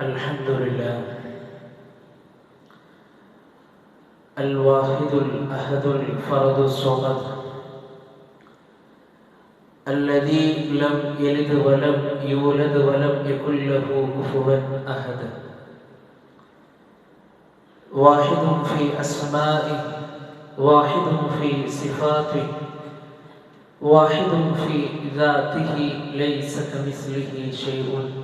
الحمد لله الواحد الأحد الفرد الصمد. الذي لم يلد ولم يولد ولم يكن له كفوا أحد. واحد في أسمائه واحد في صفاته واحد في ذاته ليس كمثله شيء.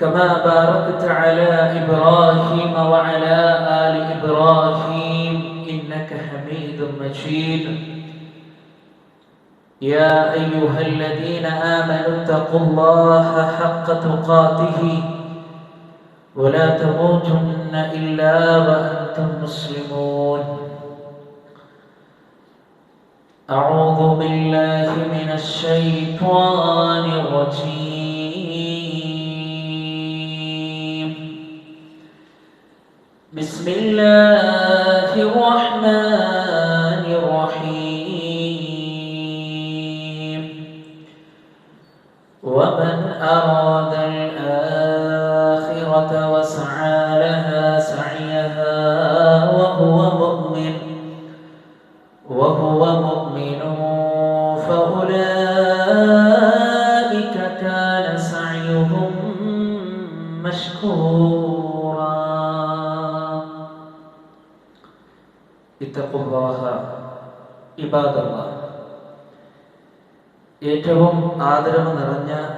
كما باركت على إبراهيم وعلى آل إبراهيم إنك حميد مجيد. يا أيها الذين آمنوا اتقوا الله حق تقاته ولا تموتن إلا وأنتم مسلمون. أعوذ بالله من الشيطان الرجيم. بسم الله الرحمن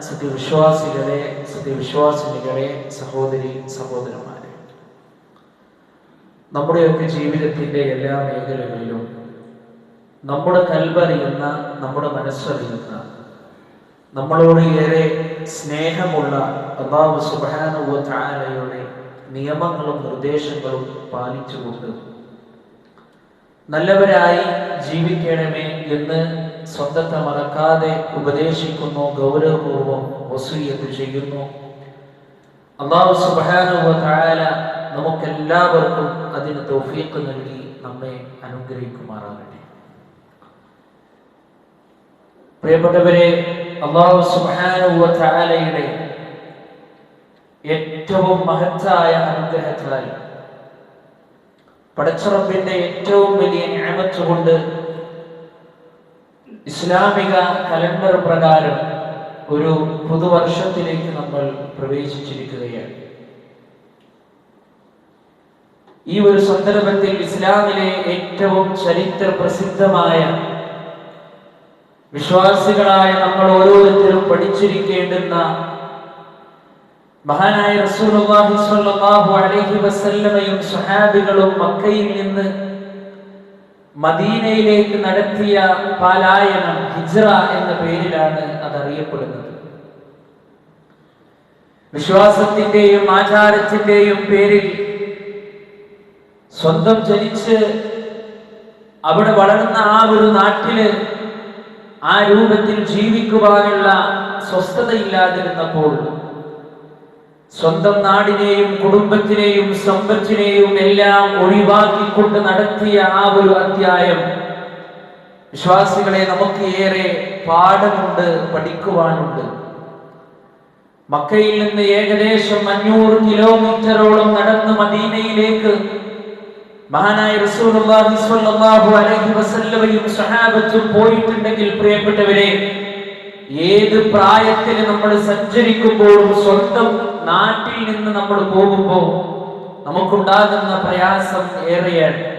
സത്യവിശ്വാസികളെ സത്യവിശ്വാസിനികളെ സഹോദരി സഹോദരന്മാരെ. നമ്മുടെയൊക്കെ ജീവിതത്തിന്റെ എല്ലാ മേഖലകളിലും നമ്മുടെ കൽവറിയുന്ന നമ്മുടെ മനസ്സറിയുന്ന നമ്മളോട് ഏറെ സ്നേഹമുള്ള അള്ളാഹു സുബാനുവലയുടെ നിയമങ്ങളും നിർദ്ദേശങ്ങളും പാലിച്ചുകൊണ്ട് നല്ലവരായി ജീവിക്കണമേ എന്ന് സ്വന്തത്തെ മറക്കാതെ ഉപദേശിക്കുന്നു ഗൗരവപൂർവം വസൂയത്ത് ചെയ്യുന്നു. അള്ളാഹു സുബാനുവല നമുക്കെല്ലാവർക്കും അതിന് തൗഫീഖ് നൽകി നമ്മെ അനുഗ്രഹിക്കുമാറാകട്ടെ. പ്രിയപ്പെട്ടവരെ അള്ളാഹു സുബാനുവലയുടെ ഏറ്റവും മഹത്തായ അനുഗ്രഹത്താൽ പടച്ചുറപ്പിന്റെ ഏറ്റവും വലിയ ഞാമത്തുകൊണ്ട് കൊണ്ട് ഇസ്ലാമിക കലണ്ടർ പ്രകാരം ഒരു പുതുവർഷത്തിലേക്ക് നമ്മൾ പ്രവേശിച്ചിരിക്കുകയാണ്. ഈ ഒരു സന്ദർഭത്തിൽ ഇസ്ലാമിലെ ഏറ്റവും ചരിത്ര പ്രസിദ്ധമായ വിശ്വാസികളായ നമ്മൾ ഓരോരുത്തരും പഠിച്ചിരിക്കേണ്ടുന്ന മഹാനായ റസൂലുള്ളാഹി സ്വല്ലല്ലാഹു അലൈഹി വസല്ലമയും സ്വഹാബികളും മക്കയിൽ നിന്ന് മദീനയിലേക്ക് നടത്തിയ പാലായനം ഹിജ്റ എന്ന പേരിലാണ് അത് അറിയപ്പെടുന്നത് വിശ്വാസത്തിന്റെയും ആചാരത്തിന്റെയും പേരിൽ സ്വന്തം ജനിച്ച് അവിടെ വളർന്ന ആ ഒരു നാട്ടിൽ ആ രൂപത്തിൽ ജീവിക്കുവാനുള്ള സ്വസ്ഥതയില്ലാതിരുന്നപ്പോൾ സ്വന്തം നാടിനെയും കുടുംബത്തിനെയും സമ്പത്തിനെയും എല്ലാം ഒഴിവാക്കിക്കൊണ്ട് നടത്തിയ ആ ഒരു അധ്യായം വിശ്വാസികളെ നമുക്ക് ഏറെ പാഠമുണ്ട് പഠിക്കുവാനുണ്ട്. മക്കയിൽ നിന്ന് ഏകദേശം അഞ്ഞൂറ് കിലോമീറ്ററോളം നടന്ന് മദീനയിലേക്ക് മഹാനായ റസൂലുള്ളാഹി സ്വല്ലല്ലാഹു അലൈഹി വസല്ലമയും സഹാബത്തും പോയിട്ടുണ്ടെങ്കിൽ പ്രിയപ്പെട്ടവരെ ഏത് പ്രായത്തിൽ നമ്മൾ സഞ്ചരിക്കുമ്പോഴും സ്വന്തം നാട്ടിൽ നിന്ന് നമ്മൾ പോകുമ്പോൾ നമുക്കുണ്ടാകുന്ന പ്രയാസം ഏറെയാണ്.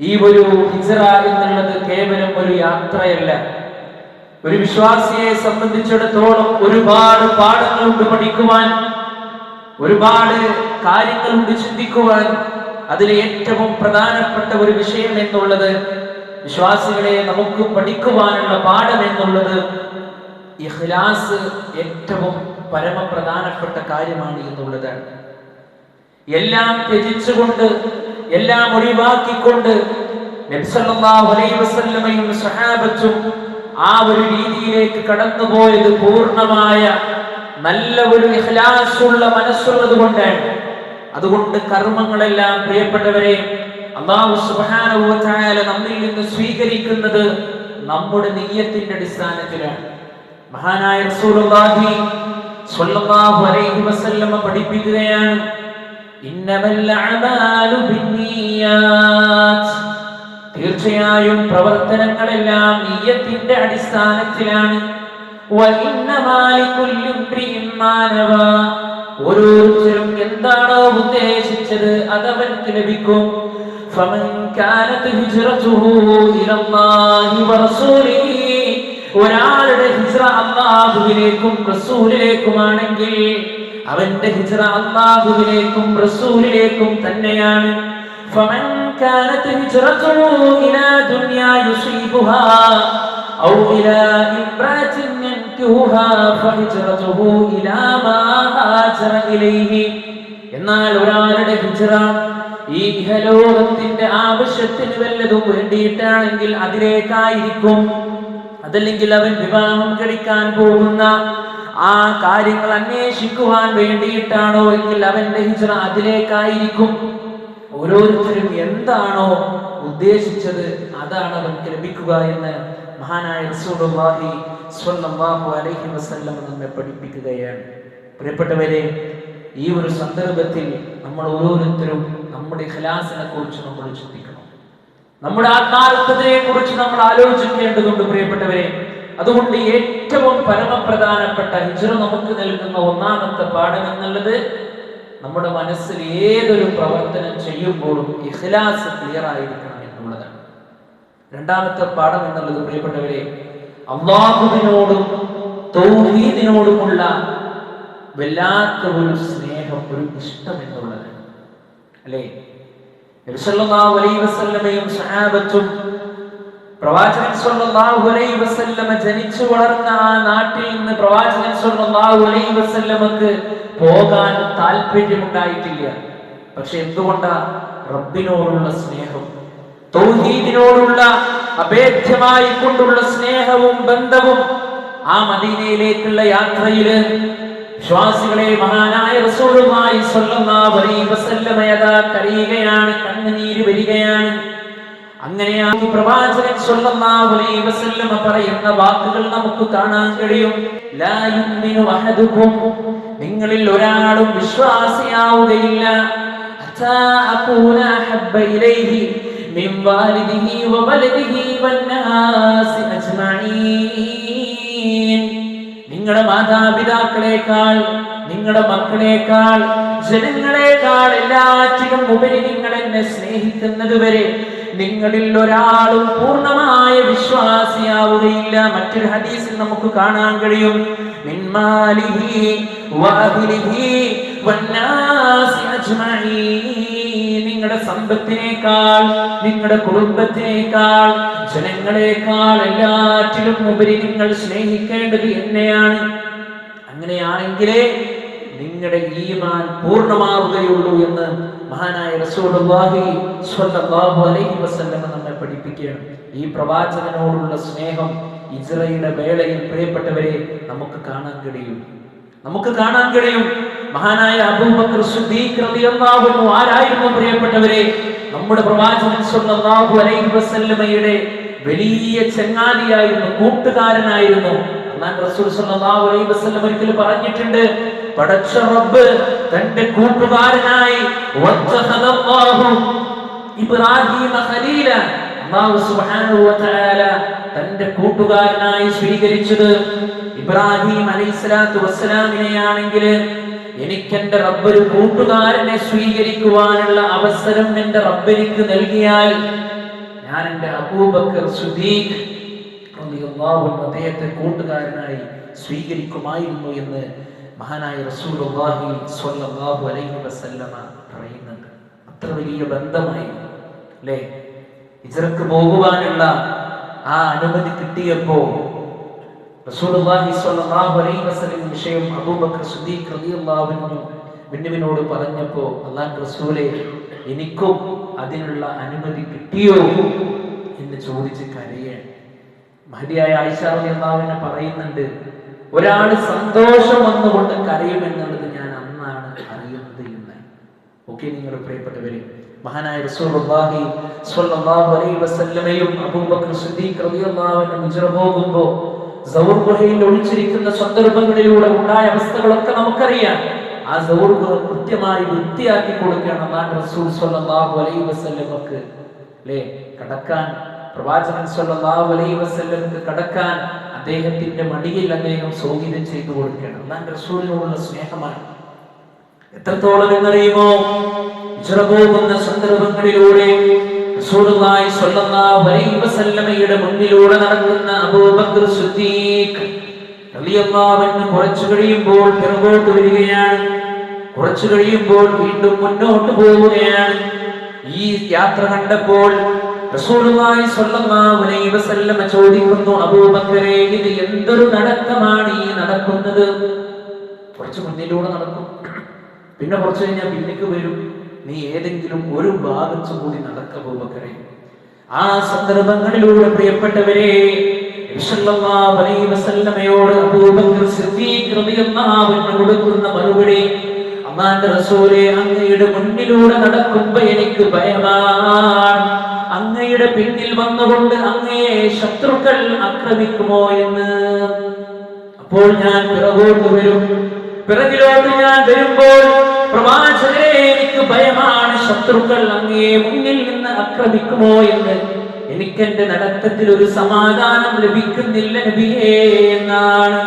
ഈ ഒരു ഹിജറ എന്നുള്ളത് കേവലം ഒരു യാത്രയല്ല. ഒരു വിശ്വാസിയെ സംബന്ധിച്ചിടത്തോളം ഒരുപാട് പാഠങ്ങളുണ്ട് പഠിക്കുവാൻ ഒരുപാട് കാര്യങ്ങളുണ്ട് ചിന്തിക്കുവാൻ. അതിൽ ഏറ്റവും പ്രധാനപ്പെട്ട ഒരു വിഷയം എന്നുള്ളത് വിശ്വാസികളെ നമുക്ക് പഠിക്കുവാനുള്ള പാഠം എന്നുള്ളത് ഇഖ്ലാസ് ഏറ്റവും പരമപ്രധാനപ്പെട്ട കാര്യമാണ് എന്നുള്ളതാണ് എല്ലാം ത്യജിച്ചുകൊണ്ട് എല്ലാം ഒഴിവാക്കിക്കൊണ്ട് സഹാബത്തും ആ ഒരു രീതിയിലേക്ക് കടന്നുപോയത് പൂർണമായ നല്ല ഒരു ഇഖ്ലാസുള്ള മനസ്സുള്ളത് കൊണ്ടാണ്. അതുകൊണ്ട് കർമ്മങ്ങളെല്ലാം പ്രിയപ്പെട്ടവരെ അള്ളാഹു വ നമ്മിൽ നിന്ന് സ്വീകരിക്കുന്നത് നമ്മുടെ നെയ്യത്തിന്റെ അടിസ്ഥാനത്തിലാണ്. മഹാനായ റസൂലുള്ളാഹി അലൈഹി വസല്ലമ പഠിപ്പിക്കുകയാണ് ഇന്നമൽ അഅമാലു ബിന്നിയാത്ത്. തീർച്ചയായും പ്രവർത്തനങ്ങളെല്ലാം നീയത്തിന്റെ അടിസ്ഥാനത്തിലാണ്. ഓരോരുത്തരും എന്താണോ ഉദ്ദേശിച്ചത് അതവർക്ക് ലഭിക്കും. فمن كانت هجرته إلى الله ورسوله ഒരാളുടെ ഹിജ്റ അള്ളാഹുവിലേക്കും റസൂലിലേക്കുമാണെങ്കിൽ അവന്റെ ഹിജ്റ അള്ളാഹുവിലേക്കും റസൂലിലേക്കും തന്നെയാണ് فمن كانت هجرته إلى دنيا يصيبها أو إلى امرأة ينكهها فهجرته إلى ما هاجر إليه എന്നാൽ ഒരാളുടെ ഹിജ്റ ഈ ഇഹലോകത്തിന്റെ ആവശ്യത്തിന് വല്ലതും വേണ്ടിയിട്ടാണെങ്കിൽ അതിലേക്കായിരിക്കും. അതല്ലെങ്കിൽ അവൻ വിവാഹം കഴിക്കാൻ പോകുന്ന ആ കാര്യങ്ങൾ അന്വേഷിക്കുവാൻ വേണ്ടിയിട്ടാണോ എങ്കിൽ അവന്റെ ഹിജറ അതിലേക്കായിരിക്കും. ഓരോരുത്തരും എന്താണോ ഉദ്ദേശിച്ചത് അതാണ് അവർക്ക് ലഭിക്കുക എന്ന് മഹാനായ റസൂലുള്ളാഹി സ്വല്ലല്ലാഹു അലൈഹി വസല്ലം നമ്മെ പഠിപ്പിക്കുകയാണ്. പ്രിയപ്പെട്ടവരെ ഈ ഒരു സന്ദർഭത്തിൽ നമ്മൾ ഓരോരുത്തരും നമ്മുടെ ഇഖ്ലാസിനെ കുറിച്ച് നമ്മൾ ചിന്തിക്കണം. നമ്മുടെ ആത്മാർത്ഥതയെ കുറിച്ച് നമ്മൾ ആലോചിക്കേണ്ടതുണ്ട് പ്രിയപ്പെട്ടവരെ. അതുകൊണ്ട് ഏറ്റവും പരമപ്രധാനപ്പെട്ട ഹിജ്റ നമുക്ക് നൽകുന്ന ഒന്നാമത്തെ പാഠം എന്നുള്ളത് നമ്മുടെ മനസ്സിൽ ഏതൊരു പ്രവർത്തനം ചെയ്യുമ്പോഴും ഇഖ്ലാസ് ക്ലിയർ ആയിരിക്കണം എന്നുള്ളതാണ്. രണ്ടാമത്തെ പാഠം എന്നുള്ളത് പ്രിയപ്പെട്ടവരെ അള്ളാഹുവിനോടും തൗഹീദിനോടുമുള്ള വല്ലാത്ത ഒരു സ്നേഹം ഒരു ഇഷ്ടം എന്നുള്ളതാണ്. അല്ലേ? വസല്ലമയും സഹാബത്തും പ്രവാചകൻ സല്ലല്ലാഹു അലൈഹി വസല്ലമ ജനിച്ചു വളർന്ന ആ നാട്ടിൽ നിന്ന് പ്രവാചകൻ സല്ലല്ലാഹു അലൈഹി വസല്ലമക്ക് പോകാൻ താല്പര്യമുണ്ടായിട്ടില്ല. പക്ഷെ എന്തുകൊണ്ടാ? റബ്ബിനോടുള്ള സ്നേഹം തൗഹീദിനോടുള്ള അഭേദ്യമായി കൊണ്ടുള്ള സ്നേഹവും ബന്ധവും ആ മദീനയിലേക്കുള്ള യാത്രയിൽ വിശ്വാസികളെ മഹാനായ റസൂലുള്ളാഹി വസല്ലമ യഥാ കരയുകയാണ് കണ്ണുനീര് വരികയാണ്. അങ്ങനെയാണ് പ്രവാചകൻ വസല്ലമ പറയുന്ന വാക്കുകൾ നമുക്ക് കാണാൻ കഴിയും. ലാ യുമിനു അഹദുക്കും നിങ്ങളിൽ ഒരാളും വിശ്വാസിയാവുകയില്ല. അഹബ്ബ ഇലൈഹി മിൻ നിങ്ങളുടെ മാതാപിതാക്കളെക്കാൾ നിങ്ങളുടെ മക്കളെക്കാൾ ജനങ്ങളെക്കാൾ എല്ലാറ്റിനും ഉപരി നിങ്ങൾ എന്നെ സ്നേഹിക്കുന്നത് വരെ നിങ്ങളിൽ ഒരാളും പൂർണമായ വിശ്വാസിയാവുകയില്ല. മറ്റൊരു ഹദീസിൽ നമുക്ക് കാണാൻ കഴിയും. നിങ്ങളുടെ സമ്പത്തിനേക്കാൾ നിങ്ങളുടെ കുടുംബത്തിനേക്കാൾ ജനങ്ങളെക്കാൾ എല്ലാറ്റിലും ഉപരി നിങ്ങൾ സ്നേഹിക്കേണ്ടത് എന്നെയാണ്. അങ്ങനെയാണെങ്കിലേ നിങ്ങളുടെ ഈമാൻ പൂർണമാവുകയുള്ളൂ എന്ന് മഹാനായ റസൂലുള്ളാഹി സ്വല്ലല്ലാഹു അലൈഹി നമ്മെ പഠിപ്പിക്കുകയാണ്. ഈ പ്രവാചകനോടുള്ള സ്നേഹം ഇസ്രയുടെ വേളയിൽ പ്രിയപ്പെട്ടവരെ നമുക്ക് കാണാൻ കഴിയും. നമുക്ക് കാണാൻ കഴിയും. മഹാനായ അബൂബക്കർ സിദ്ദീഖ് റളിയല്ലാഹു അൻഹു ആരായിരുന്നു പ്രിയപ്പെട്ടവരെ? നമ്മുടെ പ്രവാചകൻ അലൈഹി വസല്ലമയുടെ വലിയ ചങ്ങാതിയായിരുന്നു കൂട്ടുകാരനായിരുന്നു. അല്ലാഹു റസൂൽ അലൈഹി പറഞ്ഞിട്ടുണ്ട് പടച്ച റബ്ബ് തന്റെ കൂട്ടുകാരനായി ഇബ്രാഹിം സുബ്ഹാനഹു വതആല തന്റെ കൂട്ടുകാരനായി സ്വീകരിച്ചത് ഇബ്രാഹിം അലൈഹിസ്സലാത്തു വസ്സലാമിനെയാണെങ്കിൽ എനിക്ക് എന്റെ റബ്ബ് ഒരു കൂട്ടുകാരനെ സ്വീകരിക്കുവാനുള്ള അവസരം എന്റെ റബ്ബ് എനിക്ക് നൽകിയാൽ ഞാൻ എന്റെ അബൂബക്കർ അദ്ദേഹത്തെ കൂട്ടുകാരനായി സ്വീകരിക്കുമായിരുന്നു എന്ന് മഹാനായ സ്വല്ലല്ലാഹു അലൈഹി വസല്ലമ പറയുന്നുണ്ട്. അത്ര വലിയ ബന്ധമായി അല്ലേ? ഇജറക്ക് പോകുവാനുള്ള ആ അനുമതി കിട്ടിയപ്പോ വിഷയം അബൂബക്കർ അൻഹു ബിന്നുവിനോട് പറഞ്ഞപ്പോ അള്ളാൻ റസൂലെ എനിക്കും അതിനുള്ള അനുമതി കിട്ടിയോ എന്ന് ചോദിച്ച് കരയാണ്. മഹരിയായ ആയിഷാവി അള്ളാവിനെ പറയുന്നുണ്ട് ഒരാൾ സന്തോഷം വന്നുകൊണ്ട് കരയുമെന്നുള്ളത് ഞാൻ അന്നാണ് അറിയുന്നത് എന്ന്. ഓക്കെ നിങ്ങൾ പ്രിയപ്പെട്ടവരെ മഹാനായ റസൂലുള്ളാഹി സ്വല്ലല്ലാഹു അലൈഹി വസല്ലമയും അബൂബക്കർ സിദ്ദീഖ് റളിയല്ലാഹു അൻഹു ഹിജ്റ പോകുമ്പോൾ സൗർ ഗുഹയിൽ ഒളിച്ചിരിക്കുന്ന സന്ദർഭങ്ങളിലൂടെ ഉണ്ടായ അവസ്ഥകളൊക്കെ നമുക്കറിയാം. ആ സൗർ ഗുഹ കൃത്യമായി വൃത്തിയാക്കി കൊടുക്കുകയാണ് അള്ളാഹ് റസൂൽ സ്വല്ലല്ലാഹു അലൈഹി വസല്ലമക്ക്. അല്ലേ കടക്കാൻ പ്രവാചകൻ സ്വല്ലല്ലാഹു അലൈഹി വസല്ലമക്ക് കടക്കാൻ അദ്ദേഹത്തിന്റെ മടിയിൽ അദ്ദേഹം സൗകര്യം ചെയ്തു കൊടുക്കണം അള്ളാഹ് റസൂലിനോടുള്ള സ്നേഹമാണ്. എത്രത്തോളം എന്നറിയുമോ? ഹിജ്റ പോകുന്ന സന്ദർഭങ്ങളിലൂടെ വസല്ലമയുടെ മുന്നിലൂടെ നടക്കുന്ന അബൂബക്കർ സിദ്ദീഖ് റളിയല്ലാഹു അൻഹു കുറച്ചു കഴിയുമ്പോൾ പിറകോട്ട് വരികയാണ്. കുറച്ചു കഴിയുമ്പോൾ വീണ്ടും മുന്നോട്ട് പോവുകയാണ്. ഈ യാത്ര കണ്ടപ്പോൾ ചോദിക്കുന്നു അബൂബക്കറേ ഇത് എന്തൊരു നടക്കമാണ് ഈ നടക്കുന്നത്? കുറച്ച് മുന്നിലൂടെ നടക്കും. പിന്നെ കുറച്ച് കഴിഞ്ഞാൽ പിന്നിക്ക് വരും. നീ ഏതെങ്കിലും ഒരു ഭാഗത്തു കൂടി നടക്ക അബൂബക്കറെ. ആ സന്ദർഭങ്ങളിലൂടെ പ്രിയപ്പെട്ടവരെ വസല്ലമയോട് അബൂബക്കർ സിദ്ദീഖ് കൊടുക്കുന്ന മറുപടി അള്ളാന്റെ റസൂലെ അങ്ങയുടെ മുന്നിലൂടെ നടക്കുമ്പോ എനിക്ക് ഭയമാണ്. അങ്ങയുടെ പിന്നിൽ വന്നുകൊണ്ട് അങ്ങയെ ശത്രുക്കൾ ആക്രമിക്കുമോ എന്ന്? അപ്പോൾ ഞാൻ പിറകോട്ട് വരും. പിറകിലോട്ട് ഞാൻ വരുമ്പോൾ പ്രവാചകരെ എനിക്ക് ഭയമാണ്. ശത്രുക്കൾ അങ്ങേ മുന്നിൽ നിന്ന് ആക്രമിക്കുമോ എന്ന് എനിക്ക് എന്റെ നടത്തത്തിൽ ഒരു സമാധാനം ലഭിക്കുന്നില്ല നബിയേ എന്നാണ്.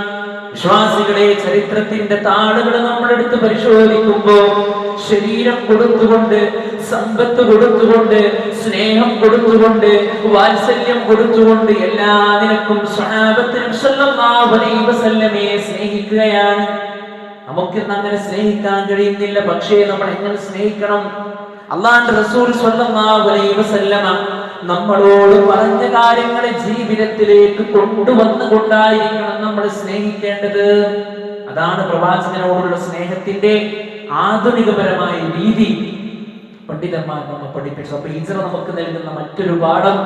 വിശ്വാസികളെ ചരിത്രത്തിന്റെ താളുകൾ നമ്മളെടുത്ത് പരിശോധിക്കുമ്പോ ശരീരം കൊടുത്തുകൊണ്ട് സമ്പത്ത് കൊടുത്തുകൊണ്ട് സ്നേഹം കൊടുത്തുകൊണ്ട് വാത്സല്യം കൊടുത്തുകൊണ്ട് എല്ലാ നിനക്കും സ്വഹാബത്തിനും സല്ലല്ലാഹു അലൈഹി വസല്ലമയെ സ്നേഹിക്കുകയാണ്. നമുക്കിന്ന് അങ്ങനെ സ്നേഹിക്കാൻ കഴിയുന്നില്ല പക്ഷേ നമ്മൾ എങ്ങനെ സ്നേഹിക്കണം? അള്ളാന്റെ റസൂൽ വസല്ലമ നമ്മളോട് പറഞ്ഞ കാര്യങ്ങളെ ജീവിതത്തിലേക്ക് കൊണ്ടുവന്നുകൊണ്ടായിരിക്കണം നമ്മൾ സ്നേഹിക്കേണ്ടത്. അതാണ് പ്രവാചകനോടുള്ള സ്നേഹത്തിന്റെ ആധുനികപരമായ രീതി. പണ്ഡിതന്മാർ നമ്മൾ പഠിപ്പിച്ചു. അപ്പൊ ഈശ്വര നമുക്ക് നൽകുന്ന മറ്റൊരു പാഠം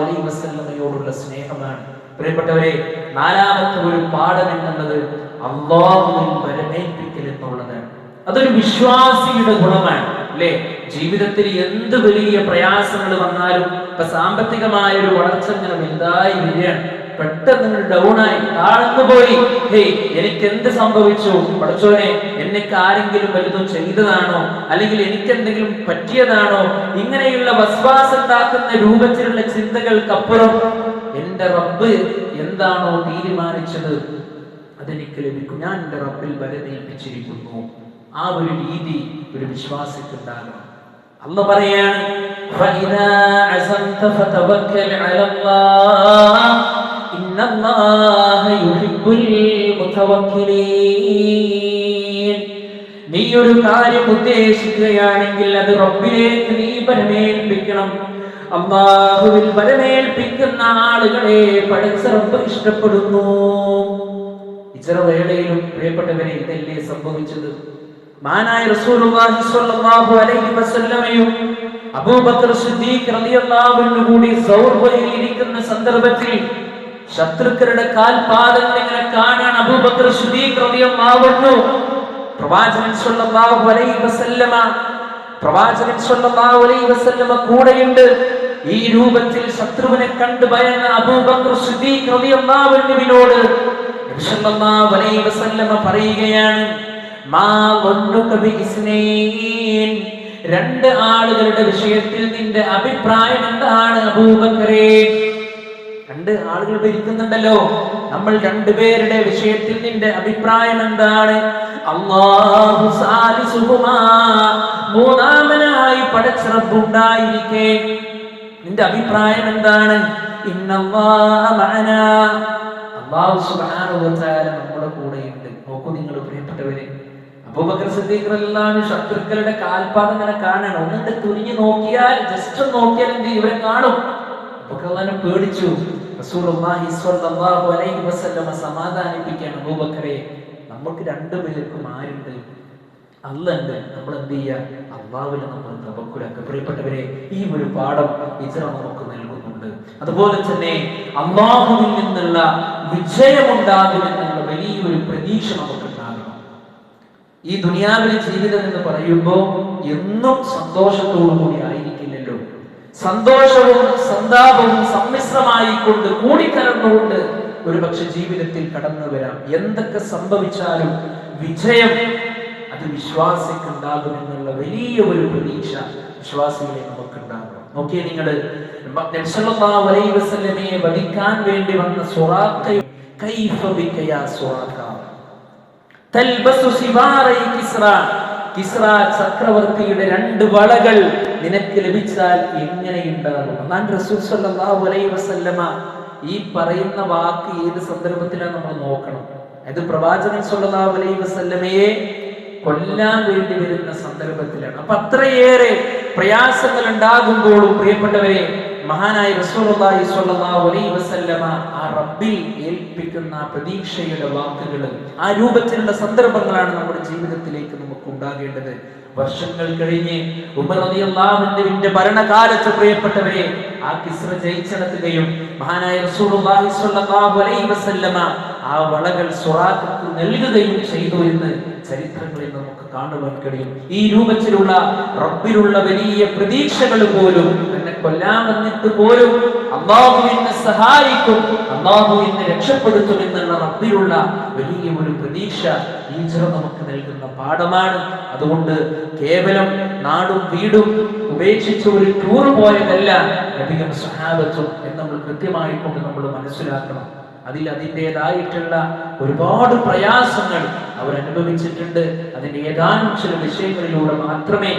അലൈ വസല്ലമയോടുള്ള സ്നേഹമാണ്. പ്രിയപ്പെട്ടവരെ നാലാമത്തെ ഒരു പാഠം എന്നുള്ളത് അള്ളാഹുവിൽ വരമേൽപ്പിക്കൽ എന്നുള്ളത് അതൊരു വിശ്വാസിയുടെ ഗുണമാണ് അല്ലേ? ജീവിതത്തിൽ എന്ത് വലിയ പ്രയാസങ്ങൾ വന്നാലും ഇപ്പൊ സാമ്പത്തികമായ ഒരു വളർച്ച ഇങ്ങനെ വലുതായി വരികയാണ്. പെട്ടെന്ന് ഡൗൺ ആയി താഴ്ന്നു പോയി. ഹേയ് എനിക്ക് എന്ത് സംഭവിച്ചു? പഠിച്ചോനെ എനിക്ക് ആരെങ്കിലും വലുതും ചെയ്തതാണോ അല്ലെങ്കിൽ എനിക്ക് എന്തെങ്കിലും പറ്റിയതാണോ? ഇങ്ങനെയുള്ള വസ്വാസുണ്ടാക്കുന്ന രൂപത്തിലുള്ള ചിന്തകൾക്കപ്പുറം എന്റെ റബ്ബ് എന്താണോ തീരുമാനിച്ചത്? അതെനിക്ക് ലഭിക്കും. ഞാൻ എന്റെ റബ്ബിൽ വരതേൽപ്പിച്ചിരിക്കുന്നു ആ ഒരു രീതി ഒരു വിശ്വാസിക്കുണ്ടാകണം. അന്ന് പറയാണ് നീ ഒരു കാര്യം ഉദ്ദേശിക്കുകയാണെങ്കിൽ അത് റബ്ബിലേക്ക് നീ പരമേൽപ്പിക്കണം അള്ളാഹുവിൽ പരമേൽപ്പിക്കുന്ന ആളുകളെ പഠിച്ച റബ്ബ് ഇഷ്ടപ്പെടുന്നു. ഇച്ചറവേളയിലും പ്രിയപ്പെട്ടവരെ ഇതല്ലേ സംഭവിച്ചത്? മാനായ റസൂലുള്ളാഹി സ്വല്ലല്ലാഹു അലൈഹി അബൂബക്കർ സിദ്ദീഖ് റളിയല്ലാഹു അൻഹു കൂടി ഇരിക്കുന്ന സന്ദർഭത്തിൽ ശത്രുക്കളുടെ അബൂബക്കർ സിദ്ദീഖ് റളിയല്ലാഹു അൻഹു പ്രവാചകൻ സ്വല്ലല്ലാഹു അലൈഹി വസല്ലമ പ്രവാചകൻ സ്വല്ലല്ലാഹു അലൈഹി വസല്ലമ കൂടെയുണ്ട്. ഈ രൂപത്തിൽ ശത്രുവിനെ കണ്ട് ഭയന്ന അബൂബക്കർ സിദ്ദീഖ് റളിയല്ലാഹു പറയുകയാണ് രണ്ട് ആളുകളുടെ വിഷയത്തിൽ നിന്റെ അഭിപ്രായം എന്താണ് അബൂബക്കറേ? രണ്ട് ആളുകൾ ഭരിക്കുന്നുണ്ടല്ലോ. നമ്മൾ രണ്ടുപേരുടെ വിഷയത്തിൽ നിന്റെ അഭിപ്രായം എന്താണ്? സാലിസുഹുമാ. മൂന്നാമനായി പടച്ചിറപ്പുണ്ടായിരിക്കെ നിന്റെ അഭിപ്രായം എന്താണ്? ഇന്നല്ലാഹ വ തആല നമ്മുടെ കൂടെയുണ്ട്. നോക്കൂ നിങ്ങൾ പ്രിയപ്പെട്ടവരെ. അബൂബക്കർ സിദ്ദീഖ് റളിയല്ലാഹു അൻഹു ശത്രുക്കളുടെ കാൽപാദം ഇങ്ങനെ കാണണം. ഒന്നിട്ട് തുനിഞ്ഞു നോക്കിയാൽ ജസ്റ്റ് നോക്കിയാൽ എന്ത് ഇവരെ കാണും. അബൂബക്കർ പേടിച്ചു. റസൂലുള്ളാഹി സ്വല്ലല്ലാഹു അലൈഹി വസല്ലമ സമാധാനിപ്പിക്കുകയാണ് അബൂബക്കറെ നമുക്ക് രണ്ടു പേർക്കും ആരുണ്ട്? അല്ലുണ്ട് നമ്മൾ എന്ത് ചെയ്യുക അള്ളാവിനെ നമ്മൾ തവക്കുലാക്കുക. പ്രിയപ്പെട്ടവരെ ഈ ഒരു പാഠം ഇത്ര നമുക്ക് നൽകുന്നുണ്ട് അതുപോലെ തന്നെ അള്ളാഹുവിൽ നിന്നുള്ള വിജയമുണ്ടാകുമെന്നുള്ള വലിയൊരു പ്രതീക്ഷ നമുക്കുണ്ടാകണം. ഈ ദുനിയാവിലെ ജീവിതം എന്ന് പറയുമ്പോൾ എന്നും സന്തോഷത്തോടു കൂടി ആയിരിക്കില്ലല്ലോ. സന്തോഷവും സന്താപവും സമ്മിശ്രമായിക്കൊണ്ട് കൂടിക്കലർന്നുകൊണ്ട് ഒരു പക്ഷെ ജീവിതത്തിൽ കടന്നു വരാം. എന്തൊക്കെ സംഭവിച്ചാലും വിജയം അത് വിശ്വാസിക്കുണ്ടാകുമെന്നുള്ള വലിയ ഒരു പ്രതീക്ഷ വിശ്വാസികളെ നമുക്കുണ്ടാകും നോക്കിയേ നിങ്ങൾ വസല്ലമയെ വധിക്കാൻ വേണ്ടി വന്ന സുറാഖ. കിസ്റ. ചക്രവർത്തിയുടെ രണ്ട് വളകൾ നിനക്ക് ലഭിച്ചാൽ എങ്ങനെയുണ്ടാകും അതാണ് റസൂൽ സല്ലല്ലാഹു അലൈഹി വസല്ലമ ഈ പറയുന്ന വാക്ക് ഏത് സന്ദർഭത്തിലാണ് നമ്മൾ നോക്കണം? അത് പ്രവാചകൻ സല്ലല്ലാഹു അലൈഹി വസല്ലമയെ കൊല്ലാൻ വേണ്ടി വരുന്ന സന്ദർഭത്തിലാണ്. അപ്പൊ അത്രയേറെ പ്രയാസങ്ങൾ ഉണ്ടാകുമ്പോഴും പ്രിയപ്പെട്ടവരെ മഹാനായ റസൂലുള്ളാഹി സ്വല്ലല്ലാഹു അലൈഹി വസല്ലമ ആ റബ്ബിൽ ഏൽപ്പിക്കുന്ന പ്രതീക്ഷയുടെ വാക്കുകൾ ആ രൂപത്തിലുള്ള സന്ദർഭങ്ങളാണ് നമ്മുടെ ജീവിതത്തിലേക്ക് നമുക്ക് ഉണ്ടാകേണ്ടത്. വർഷങ്ങൾ കഴിഞ്ഞ് ഉമർ റളിയല്ലാഹുവിന്റെ ഭരണകാലത്ത് പ്രിയപ്പെട്ടവരെ ആ കിസ്ര ജയിച്ചെടുക്കുകയും മഹാനായ റസൂലുള്ളാഹി സ്വല്ലല്ലാഹു അലൈഹി വസല്ലമ ആ വളകൾ സുറാഖത്ത് നൽകുകയും ചെയ്തു എന്ന് ചരിത്രങ്ങളിൽ നമുക്ക് കാണുവാൻ കഴിയും ഈ രൂപത്തിലുള്ള റബ്ബിലുള്ള വലിയ പ്രതീക്ഷകൾ പോലും എന്നെ കൊല്ലാൻ വന്നിട്ട് പോലും അള്ളാഹു എന്നെ സഹായിക്കും അള്ളാഹു എന്നെ രക്ഷപ്പെടുത്തും എന്നുള്ള റബ്ബിലുള്ള വലിയ ഒരു പ്രതീക്ഷ ഈശ്വര നമുക്ക് നൽകുന്ന പാഠമാണ്. അതുകൊണ്ട് കേവലം നാടും വീടും ഉപേക്ഷിച്ച് ഒരു ടൂർ പോയതല്ല അധികം സഹാബത്തും എന്ന് നമ്മൾ കൃത്യമായിക്കൊണ്ട് നമ്മൾ മനസ്സിലാക്കണം. അതിൽ അതിന്റെതായിട്ടുള്ള ഒരുപാട് പ്രയാസങ്ങൾ അവർ അനുഭവിച്ചിട്ടുണ്ട് അതിന്റെ ഏതാനും ചില വിഷയങ്ങളിലൂടെ മാത്രമേ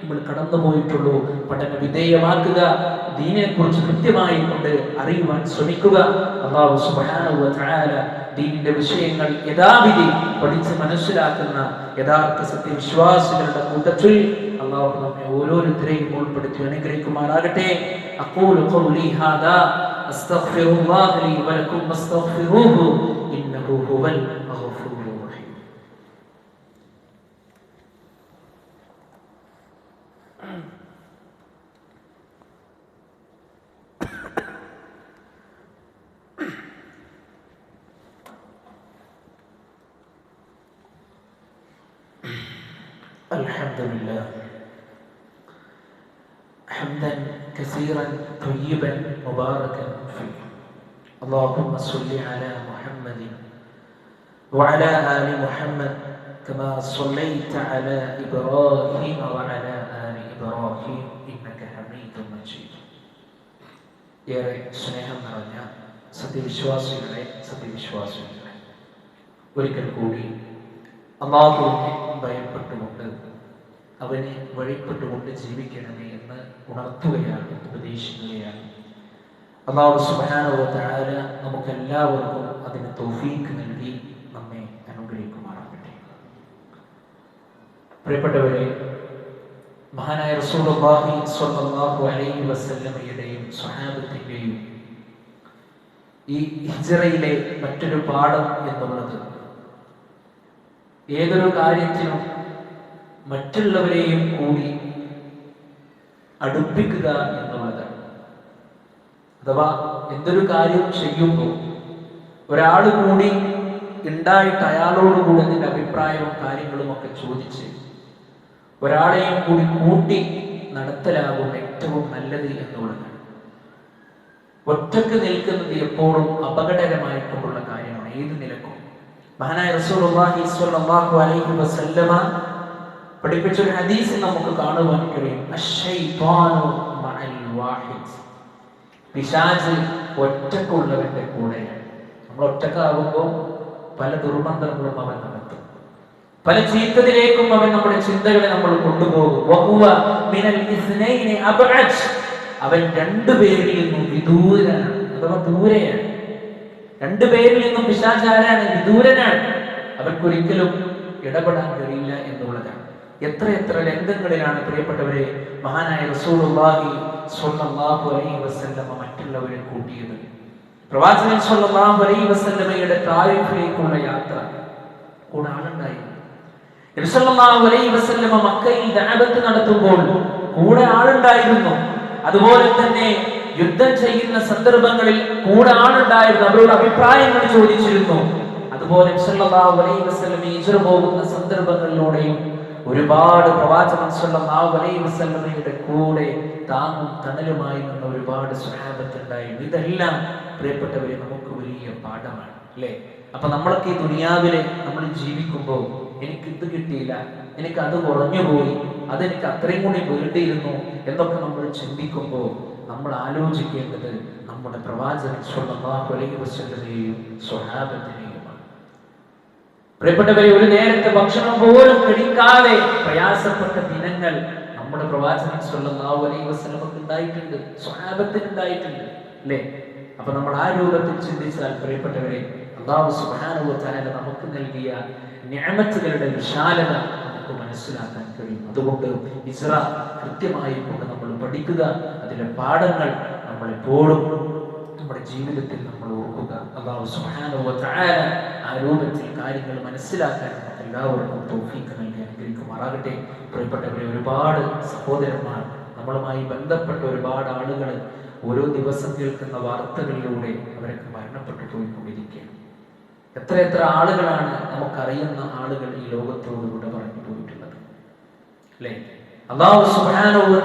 നമ്മൾ കടന്നു പോയിട്ടുള്ളൂ പഠന വിധേയമാക്കുക ദീനെ കുറിച്ച് കൃത്യമായി കൊണ്ട് അറിയുവാൻ ശ്രമിക്കുക. അള്ളാഹു തആല ദീനിന്റെ വിഷയങ്ങൾ യഥാവിധി പഠിച്ച് മനസ്സിലാക്കുന്ന യഥാർത്ഥ സത്യവിശ്വാസികളുടെ കൂട്ടത്തിൽ അള്ളാഹു നമ്മെ ഓരോരുത്തരെയും ഉൾപ്പെടുത്തി അനുഗ്രഹിക്കുമാറാകട്ടെ. അഖൂലു أستغفر الله لي ولكم فاستغفروه إنه هو الغفور الرحيم. الحمد لله. حمدا كثيرا طيبا مباركا فيه اللهم صل على محمد وعلى ال محمد كما صليت على ابراهيم وعلى ال ابراهيم انك حميد مجيد ഏറെ സ്നേഹം നിറഞ്ഞ സത്യവിശ്വാസികളെ സത്യവിശ്വാസികളെ ഒരിക്കൽ കൂടി അള്ളാഹുവിനെ ഭയപ്പെട്ടുകൊണ്ട് അവനെ വഴിപ്പെട്ടുകൊണ്ട് ജീവിക്കണമേ എന്ന് ഉണർത്തുകയാണ് ഉപദേശിക്കുകയാണ്. അള്ളാഹു സുബാനോ താര നമുക്കെല്ലാവർക്കും അതിന് തോഫീക്ക് നൽകി നമ്മെ അനുഗ്രഹിക്കുമാറാകട്ടെ പ്രിയപ്പെട്ടവരെ മഹാനായ റസൂലുള്ളാഹി സ്വല്ലല്ലാഹു അലൈഹി വസല്ലമയുടെയും സ്വഹാബത്തിന്റെയും ഈ ഹിജറയിലെ മറ്റൊരു പാഠം എന്നുള്ളത് ഏതൊരു കാര്യത്തിനും മറ്റുള്ളവരെയും കൂടി അടുപ്പിക്കുക എന്നുള്ളതാണ്. അഥവാ എന്തൊരു കാര്യം ചെയ്യുമ്പോൾ ഒരാൾ കൂടി ഉണ്ടായിട്ട് അയാളോട് കൂടി അഭിപ്രായവും കാര്യങ്ങളും ഒക്കെ ചോദിച്ച് ഒരാളെയും കൂടി കൂട്ടി നടത്തലാകും ഏറ്റവും നല്ലത് എന്നുള്ളതാണ് ഒറ്റയ്ക്ക് നിൽക്കുന്നത് എപ്പോഴും അപകടകരമായിട്ടുള്ള കാര്യമാണ്. ഏത് നിലക്കും. മഹാനായ സ്വല്ലല്ലാഹു അലൈഹി വസല്ലമ പഠിപ്പിച്ച ഒരു ഹദീസ് നമുക്ക് കാണുവാൻ കഴിയും. പിശാച് ഒറ്റക്കുള്ളവന്റെ കൂടെയാണ്. നമ്മൾ ഒറ്റക്കാകുമ്പോൾ പല ദുർമന്ത്രങ്ങളും അവൻ നടത്തും. പല ചീത്തതിലേക്കും അവൻ നമ്മുടെ ചിന്തകളെ നമ്മൾ കൊണ്ടുപോകും. അവൻ രണ്ടുപേരിൽ നിന്നും വിദൂരനാണ്. അഥവാ ദൂരെയാണ്. രണ്ടുപേരിൽ നിന്നും പിശാചാരാണ് വിദൂരനാണ്. അവർക്കൊരിക്കലും ഇടപെടാൻ കഴിയില്ല എന്നുള്ളതാണ്. എത്ര എത്ര രംഗങ്ങളിലാണ് പ്രിയപ്പെട്ടവരെ മഹാനായ റസൂലുള്ളാഹി സ്വല്ലല്ലാഹു അലൈഹി വസല്ലമ മറ്റുള്ളവരെ കൂട്ടിയത്? പ്രവാചകൻ സ്വല്ലല്ലാഹു അലൈഹി വസല്ലമയുടെ താരിഫിലേക്കുള്ള യാത്ര കൂടെ ആളുണ്ടായിരുന്നു നബിസല്ലല്ലാഹു അലൈഹി വസല്ലമ മക്കയിൽ ദഅവത്ത് നടത്തുമ്പോൾ കൂടെ ആളുണ്ടായിരുന്നു. അതുപോലെ തന്നെ യുദ്ധം ചെയ്യുന്ന സന്ദർഭങ്ങളിൽ കൂടെ ആളുണ്ടായിരുന്നു. അവരോട് അഭിപ്രായങ്ങൾ ചോദിച്ചിരുന്നു. അതുപോലെ അലൈഹി വസല്ലമ ഹിജ്റ പോകുന്ന സന്ദർഭങ്ങളിലൂടെയും ഒരുപാട് പ്രവാചകൻ സല്ലല്ലാഹു അലൈഹി വസല്ലമയുടെ കൂടെ താങ്ങും തണലുമായി നിന്ന ഒരുപാട് സ്വഹാബത്തുണ്ടായിരുന്നു. ഇതെല്ലാം പ്രിയപ്പെട്ടവരെ നമുക്ക് വലിയ പാഠമാണ് അല്ലേ? അപ്പൊ നമ്മൾക്ക് ഈ ദുനിയാവിലെ നമ്മൾ ജീവിക്കുമ്പോൾ എനിക്ക് ഇത് കിട്ടിയില്ല എനിക്ക് അത് കുറഞ്ഞു പോയി അതെനിക്ക് അത്രയും കൂടി വേണ്ടിയിരുന്നു എന്നൊക്കെ നമ്മൾ ചിന്തിക്കുമ്പോൾ നമ്മൾ ആലോചിക്കേണ്ടത് നമ്മുടെ പ്രവാചകൻ സ്വല്ലല്ലാഹു അലൈഹി വസല്ലമയെയും സ്വഹാബത്തിനെയുമാണ് പ്രിയപ്പെട്ടവരെ ഒരു നേരത്തെ ഭക്ഷണം പോലും കഴിക്കാതെ പ്രയാസപ്പെട്ട ദിനങ്ങൾ നമ്മുടെ പ്രവാചകൻ സ്വല്ലല്ലാഹു അലൈഹി വസല്ലമക്ക് ഉണ്ടായിട്ടുണ്ട് സ്വഹാബത്തിന് ഉണ്ടായിട്ടുണ്ട് അല്ലേ? അപ്പൊ നമ്മൾ ആ രൂപത്തിൽ ചിന്തിച്ചാൽ പ്രിയപ്പെട്ടവരെ അള്ളാഹു സുബ്ഹാനഹു നമുക്ക് നൽകിയ നിഅമത്തുകളുടെ വിശാലത നമുക്ക് മനസ്സിലാക്കാൻ കഴിയും. അതുകൊണ്ട് ഇസ്ര കൃത്യമായി കൊണ്ട് നമ്മൾ പഠിക്കുക അതിലെ പാഠങ്ങൾ നമ്മൾ എപ്പോഴും നമ്മുടെ ജീവിതത്തിൽ നമ്മൾ ഓർക്കുക. അള്ളാഹു തആല ആ രൂപത്തിൽ കാര്യങ്ങൾ മനസ്സിലാക്കാൻ നമുക്ക് എല്ലാവർക്കും തോഫീക്ക് നൽകി അനുഗ്രഹിക്കുമാറാകട്ടെ. പ്രിയപ്പെട്ടവരെ ഒരുപാട് സഹോദരന്മാർ നമ്മളുമായി ബന്ധപ്പെട്ട ഒരുപാട് ആളുകൾ ഓരോ ദിവസം കേൾക്കുന്ന വാർത്തകളിലൂടെ അവരൊക്കെ മരണപ്പെട്ടു പോയിക്കൊണ്ടിരിക്കുകയാണ്. എത്ര എത്ര ആളുകളാണ് നമുക്കറിയുന്ന ആളുകൾ ഈ ലോകത്തോട് വിട പറഞ്ഞു പോയിട്ടുള്ളത്? അല്ലേ? അള്ളാഹു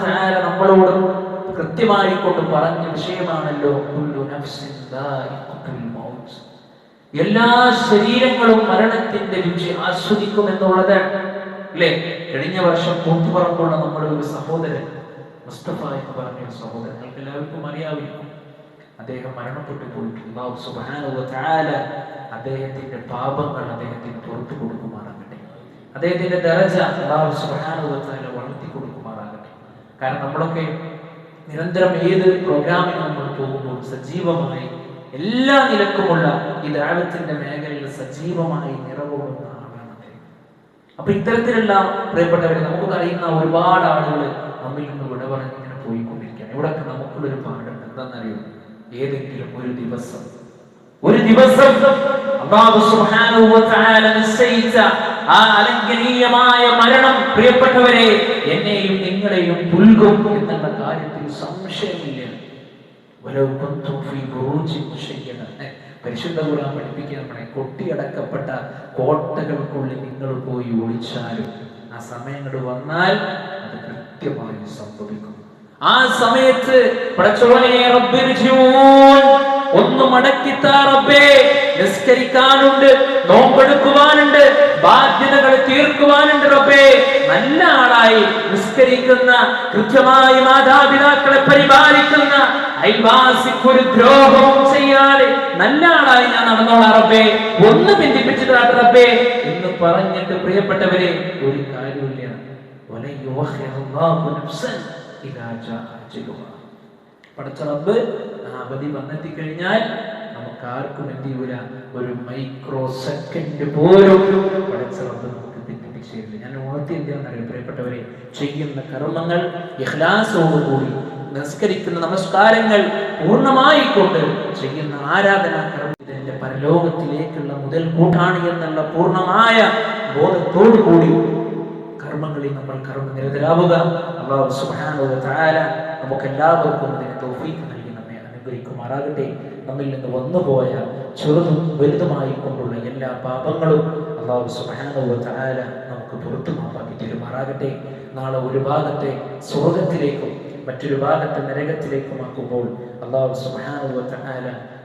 തആല നമ്മളോട് കൃത്യമായി കൊണ്ട് പറഞ്ഞ വിഷയമാണല്ലോ എല്ലാ ശരീരങ്ങളും മരണത്തിന്റെ രുചി ആസ്വദിക്കും എന്നുള്ളത് അല്ലേ? കഴിഞ്ഞ വർഷം കൂത്തുപറമ്പുള്ള നമ്മുടെ ഒരു സഹോദരൻ മുസ്തഫ എന്ന് പറഞ്ഞ ഒരു സഹോദരൻ നിങ്ങൾക്ക് എല്ലാവർക്കും അറിയാമായിരിക്കും. അദ്ദേഹം മരണപ്പെട്ടു പോയിട്ടുണ്ട്. അദ്ദേഹത്തിന്റെ പാപങ്ങൾ അദ്ദേഹത്തിന് പുറത്തു കൊടുക്കുമാറാകട്ടെ. അദ്ദേഹത്തിന്റെ ദരജ വ തആല വളർത്തി കൊടുക്കുമാറാകട്ടെ. കാരണം നമ്മളൊക്കെ നിരന്തരം ഏത് പ്രോഗ്രാമിന് നമ്മൾ പോകുമ്പോൾ സജീവമായി എല്ലാ നിലക്കുമുള്ള ഈ ദാവത്തിന്റെ മേഖലയിൽ സജീവമായി നിറകൊള്ളുന്ന ആളാണ് അപ്പൊ ഇത്തരത്തിലുള്ള പ്രിയപ്പെട്ടവരെ നമുക്ക് അറിയുന്ന ഒരുപാട് ആളുകൾ നമ്മിൽ നിന്ന് വിട പറഞ്ഞ് ഇങ്ങനെ പോയിക്കൊണ്ടിരിക്കുകയാണ്. ഇവിടൊക്കെ നമുക്കുള്ളൊരു പാടുണ്ട് എന്താണെന്നറിയോ? ഏതെങ്കിലും ഒരു ദിവസം. ഒരു ദിവസം സുബ്ഹാനഹു വ തആല ആ അലങ്കനീയമായ മരണം പ്രിയപ്പെട്ടവരെ എന്നെയും നിങ്ങളെയും പുൽകും എന്നുള്ള കാര്യത്തിൽ സംശയമില്ല. പരിശുദ്ധ കുറാൻ പഠിപ്പിക്കുക നമ്മളെ കൊട്ടിയടക്കപ്പെട്ട കോട്ടകൾക്കുള്ളിൽ നിങ്ങൾ പോയി ഒളിച്ചാലും ആ സമയങ്ങൾ വന്നാൽ അത് കൃത്യമായി സംഭവിക്കും. ആ സമയത്ത് പടച്ചോനെ റബ്ബിർജിഊൻ ഒന്ന് മടക്കിത്താ റബ്ബേ. നിസ്കരിക്കാനുണ്ട് നോമ്പെടുക്കുവാനുണ്ട് ബാധ്യതകൾ തീർക്കുവാനുണ്ട് റബ്ബേ. നല്ല ആളായി നിസ്കരിക്കുന്ന കൃത്യമായി മാതാപിതാക്കളെ പരിപാലിക്കുന്ന അയൽവാസിക്കൊരു ദ്രോഹവും ചെയ്യാതെ നല്ല ആളായി ഞാൻ നടന്നോളാം റബ്ബേ. ഒന്ന് ബന്ധിപ്പിച്ചിട്ടാണ് റബ്ബേ. എന്ന് പറഞ്ഞിട്ട് പ്രിയപ്പെട്ടവരെ ഒരു കാര്യമില്ല. പടച്ച റബ്ബ് അവധി വന്നെത്തി കഴിഞ്ഞാൽ നമുക്ക് ആർക്കും എന്ത് ചെയ്യൂല? ഒരു മൈക്രോ സെക്കൻഡ് പോലും പടച്ച റബ്ബ് നമുക്ക് തെറ്റിപ്പിച്ച് തരില്ല ഞാൻ ഓർത്തി എന്തിനാണെന്നറിയാം? പ്രിയപ്പെട്ടവരെ ചെയ്യുന്ന കർമ്മങ്ങൾ യഹ്ലാസോടുകൂടി നിസ്കരിക്കുന്ന നമസ്കാരങ്ങൾ പൂർണമായി കൊണ്ട് ചെയ്യുന്ന ആരാധനാ കർമ്മം ഇതിന്റെ പരലോകത്തിലേക്കുള്ള മുതൽ കൂട്ടാണ് എന്നുള്ള പൂർണമായ ബോധത്തോടു കൂടി കർമ്മങ്ങളിൽ നമ്മൾ കർമ്മ നിരതരാവുക. അള്ളാഹു വ തആല നമുക്ക് എല്ലാവർക്കും അതിന് തൗഫീഖ് നൽകി നമ്മെ അനുഗ്രഹിക്കുമാറാകട്ടെ. നമ്മിൽ നിന്ന് വന്നുപോയ ചെറുതും വലുതുമായി കൊണ്ടുള്ള എല്ലാ പാപങ്ങളും അള്ളാഹു സുബ്ഹാനഹു വ നമുക്ക് പുറത്തു മാപ്പാക്കി തരുമാറാകട്ടെ. നാളെ ഒരു ഭാഗത്തെ സ്വർഗത്തിലേക്കും മറ്റൊരു ഭാഗത്തെ നരകത്തിലേക്കുമാക്കുമ്പോൾ അള്ളാഹു സുബ്ഹാനഹു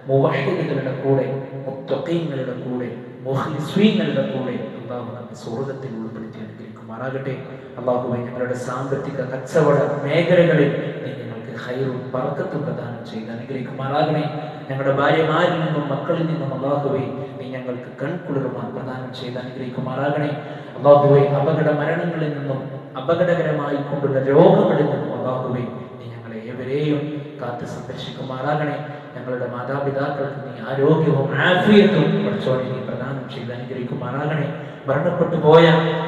മുവാഹിദികളുടെ കൂടെ മുത്തഖീങ്ങളുടെ കൂടെ മുഹ്ലിസ്വീങ്ങളുടെ കൂടെ അള്ളാഹു നമ്മെ സ്വർഗത്തിൽ ഉൾപ്പെടുത്തി അനുഗ്രഹിക്കുമാറാകട്ടെ. അള്ളാഹുവെ ഞങ്ങളുടെ സാമ്പത്തിക കച്ചവട മേഖലകളിൽ നീ ഞങ്ങൾക്ക് ഹൈറും പറക്കത്ത് പ്രദാനം ചെയ്ത് അനുഗ്രഹിക്കുമാറാകണേ ഞങ്ങളുടെ ഭാര്യമാരിൽ നിന്നും മക്കളിൽ നിന്നും അള്ളാഹുവെ നീ ഞങ്ങൾക്ക് കൺകുളിർമാൻ പ്രദാനം ചെയ്ത് അനുഗ്രഹിക്കുമാറാകണേ അള്ളാഹുവെ അപകട മരണങ്ങളിൽ നിന്നും അപകടകരമായി കൊണ്ടുള്ള രോഗങ്ങളിൽ നിന്നും അള്ളാഹുവെ നീ ഞങ്ങളെ ഏവരെയും കാത്ത് സംരക്ഷിക്കുമാറാകണേ ഞങ്ങളുടെ മാതാപിതാക്കൾക്ക് നീ ആരോഗ്യവും ആഫിയത്തും പഠിച്ചോനെ നീ പ്രദാനം ചെയ്ത് അനുഗ്രഹിക്കുമാറാകണേ മരണപ്പെട്ടു പോയ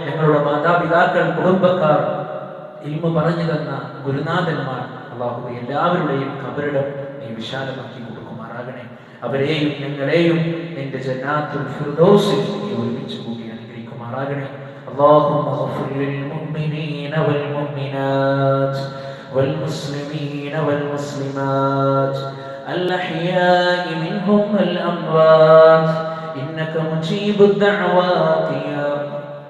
ഞങ്ങളുടെ മാതാപിതാക്കൾ കുടുംബക്കാർ ഇൽമ പറഞ്ഞു തന്ന ഗുരുനാഥന്മാർ അള്ളാഹു എല്ലാവരുടെയും കബറിടം നീ വിശാലമാക്കി കൊടുക്കുമാറാകണേ അവരെയും ഞങ്ങളെയും നിന്റെ ജന്നാത്തുൽ ഫിർദൗസിൽ നീ ഒരുമിച്ച് കൂട്ടി അനുഗ്രഹിക്കുമാറാകണേ اللهم اغفر للمؤمنين والمؤمنات والمسلمين والمسلمات الأحياء منهم والأموات إنك مجيب الدعوات يا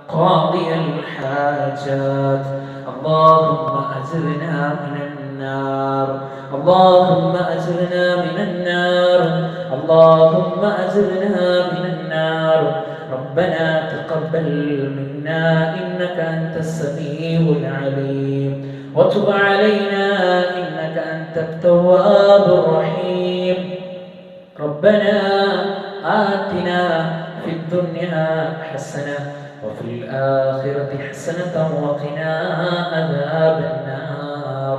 قاضي الحاجات اللهم أجرنا من النار. اللهم أجرنا من النار. اللهم أجرنا من النار. ربنا تقبل منا إنك أنت السميع العليم. وتب علينا إنك أنت التواب الرحيم. ربنا آتنا في الدنيا حسنة وفي الآخرة حسنة وقنا عذاب النار.